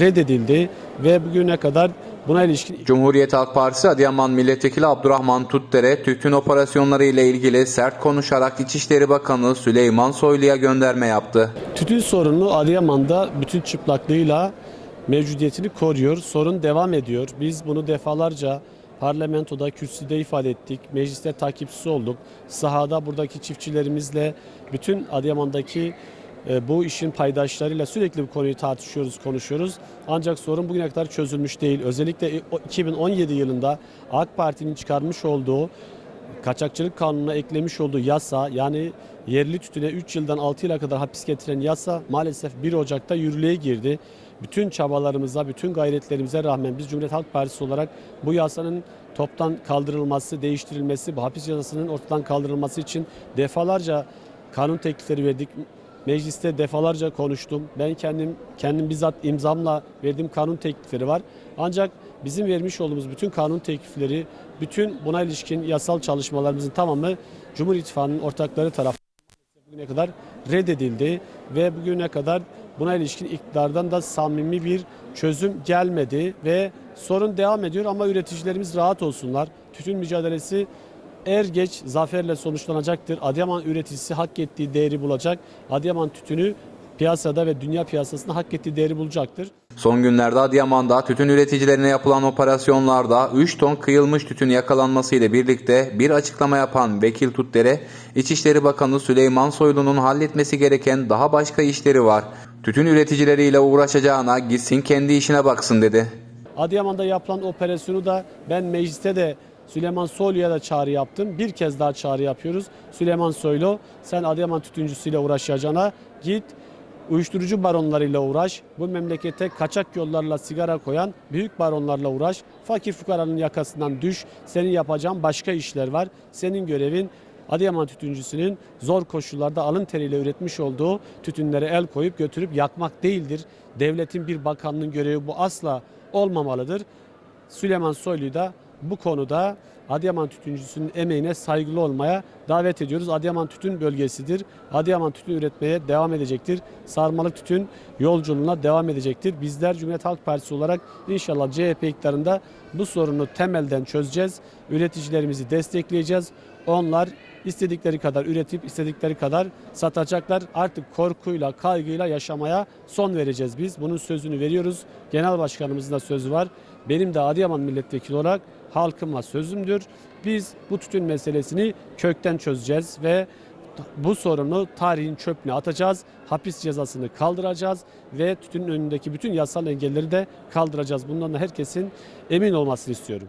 reddedildi ve bugüne kadar buna ilişkin Cumhuriyet Halk Partisi Adıyaman Milletvekili Abdurrahman Tutdere tütün operasyonları ile ilgili sert konuşarak İçişleri Bakanı Süleyman Soylu'ya gönderme yaptı. tütün sorunu Adıyaman'da bütün çıplaklığıyla mevcudiyetini koruyor. Sorun devam ediyor. Biz bunu defalarca parlamentoda, kürsüde ifade ettik. Mecliste takipçisi olduk. Sahada buradaki çiftçilerimizle bütün Adıyaman'daki bu işin paydaşlarıyla sürekli bu konuyu tartışıyoruz, konuşuyoruz. Ancak sorun bugüne kadar çözülmüş değil. Özellikle o 2017 yılında AK Parti'nin çıkarmış olduğu kaçakçılık kanununa eklemiş olduğu yasa yani yerli tütüne 3 yıldan 6 yıla kadar hapis getiren yasa maalesef 1 Ocak'ta yürürlüğe girdi. Bütün çabalarımıza, bütün gayretlerimize rağmen biz Cumhuriyet Halk Partisi olarak bu yasanın toptan kaldırılması, değiştirilmesi, bu hapis cezasının ortadan kaldırılması için defalarca kanun teklifleri verdik. Mecliste defalarca konuştum. Ben kendim kendim bizzat imzamla verdiğim kanun teklifleri var. Ancak bizim vermiş olduğumuz bütün kanun teklifleri, bütün buna ilişkin yasal çalışmalarımızın tamamı Cumhur İttifakı'nın ortakları tarafından bugüne kadar reddedildi ve bugüne kadar buna ilişkin iktidardan da samimi bir çözüm gelmedi ve sorun devam ediyor ama üreticilerimiz rahat olsunlar. Tütün mücadelesi er geç zaferle sonuçlanacaktır. Adıyaman üreticisi hak ettiği değeri bulacak. Adıyaman tütünü piyasada ve dünya piyasasında hak ettiği değeri bulacaktır. Son günlerde Adıyaman'da tütün üreticilerine yapılan operasyonlarda 3 ton kıyılmış tütün yakalanması ile birlikte bir açıklama yapan Vekil Tutdere, İçişleri Bakanı Süleyman Soylu'nun halletmesi gereken daha başka işleri var. Tütün üreticileriyle uğraşacağına gitsin kendi işine baksın dedi. Adıyaman'da yapılan operasyonu da ben mecliste de Süleyman Soylu'ya da çağrı yaptım. Bir kez daha çağrı yapıyoruz. Süleyman Soylu sen Adıyaman tütüncüsüyle uğraşacağına git uyuşturucu baronlarıyla uğraş. Bu memlekete kaçak yollarla sigara koyan büyük baronlarla uğraş. Fakir fukaranın yakasından düş. Senin yapacağın başka işler var. Senin görevin Adıyaman tütüncüsünün zor koşullarda alın teriyle üretmiş olduğu tütünlere el koyup götürüp yakmak değildir. Devletin bir bakanlığın görevi bu asla olmamalıdır. Süleyman Soylu'yu da bu konuda Adıyaman tütüncüsünün emeğine saygılı olmaya davet ediyoruz. Adıyaman tütün bölgesidir. Adıyaman tütün üretmeye devam edecektir. Sarmalık tütün yolculuğuna devam edecektir. Bizler Cumhuriyet Halk Partisi olarak inşallah CHP iktidarında bu sorunu temelden çözeceğiz. Üreticilerimizi destekleyeceğiz. Onlar istedikleri kadar üretip istedikleri kadar satacaklar. Artık korkuyla, kaygıyla yaşamaya son vereceğiz biz. Bunun sözünü veriyoruz. Genel Başkanımızın da sözü var. Benim de Adıyaman milletvekili olarak halkıma sözümdür. Biz bu tütün meselesini kökten çözeceğiz ve bu sorunu tarihin çöpüne atacağız. Hapis cezasını kaldıracağız ve tütünün önündeki bütün yasal engelleri de kaldıracağız. Bundan da herkesin emin olmasını istiyorum.